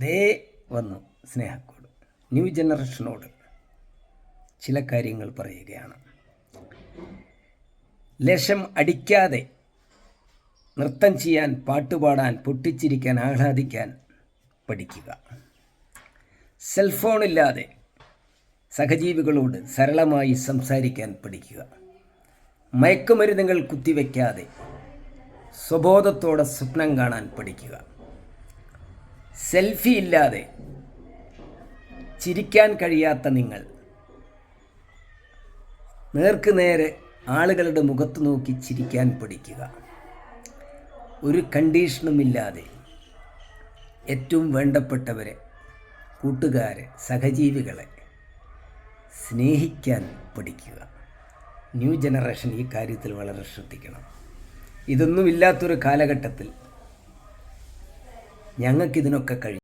ദേ വന്നു സ്നേഹക്കോട്. ന്യൂ ജനറേഷനോട് ചില കാര്യങ്ങൾ പറയുകയാണ്. ലക്ഷം അടിക്കാതെ നൃത്തം ചെയ്യാൻ പാട്ടുപാടാൻ പൊട്ടിച്ചിരിക്കാൻ ആഹ്ലാദിക്കാൻ പഠിക്കുക. സെൽഫോണില്ലാതെ സഹജീവികളോട് സരളമായി സംസാരിക്കാൻ പഠിക്കുക. മയക്കുമരുന്നുകൾ കുത്തിവെക്കാതെ സ്വബോധത്തോടെ സ്വപ്നം കാണാൻ പഠിക്കുക. സെൽഫി ഇല്ലാതെ ചിരിക്കാൻ കഴിയാത്ത നിങ്ങൾ. നേർക്ക് നേരെ ആളുകളുടെ മുഖത്ത് നോക്കി ചിരിക്കാൻ പഠിക്കുക ഒരു കണ്ടീഷനുമില്ലാതെ ഏറ്റവും വേണ്ടപ്പെട്ടവരെ കൂട്ടുകാരെ സഹജീവികളെ സ്നേഹിക്കാൻ പഠിക്കുക. ന്യൂ ജനറേഷൻ ഈ കാര്യത്തിൽ വളരെ ശ്രദ്ധിക്കണം. ഇതൊന്നുമില്ലാത്തൊരു കാലഘട്ടത്തിൽ ഞങ്ങൾക്കിതിനൊക്കെ കഴിയും